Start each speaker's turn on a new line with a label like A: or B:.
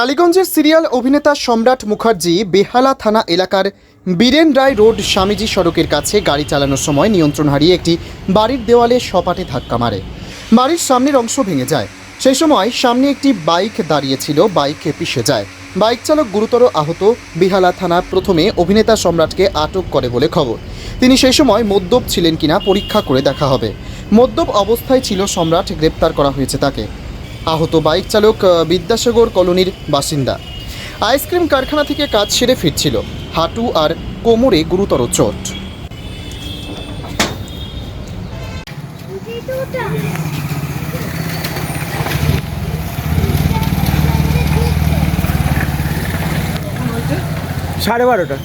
A: টালিগঞ্জের serial অভিনেতা সম্রাট মুখার্জি বেহালা থানা এলাকার বীরেন রায় রোড স্বামীজি সড়কের কাছে গাড়ি চালানোর সময় নিয়ন্ত্রণ হারিয়ে একটি বাড়ির দেওয়ালে সপাটে ধাক্কা মারে। বাড়ির সামনের অংশ ভেঙে যায়। সেই সময় সামনে একটি বাইক দাঁড়িয়েছিল বাইক পিষে যায়। বাইক চালক গুরুতর আহত বেহালা থানা প্রথমে অভিনেতা সম্রাটকে আটক করে বলে খবর। তিনি সেই সময় মদ্যপ ছিলেন কিনা পরীক্ষা করে দেখা হবে। মদ্যপ অবস্থায় ছিল সম্রাট, গ্রেপ্তার করা হয়েছে তাকে। আহত বাইক চালক বিদ্যাসাগর কলোনির বাসিন্দা। আইসক্রিম কারখানা থেকে কাজ সেরে ফিরছিল। হাঁটু আর কোমরে গুরুতর চোট।
B: সাড়ে বারোটা।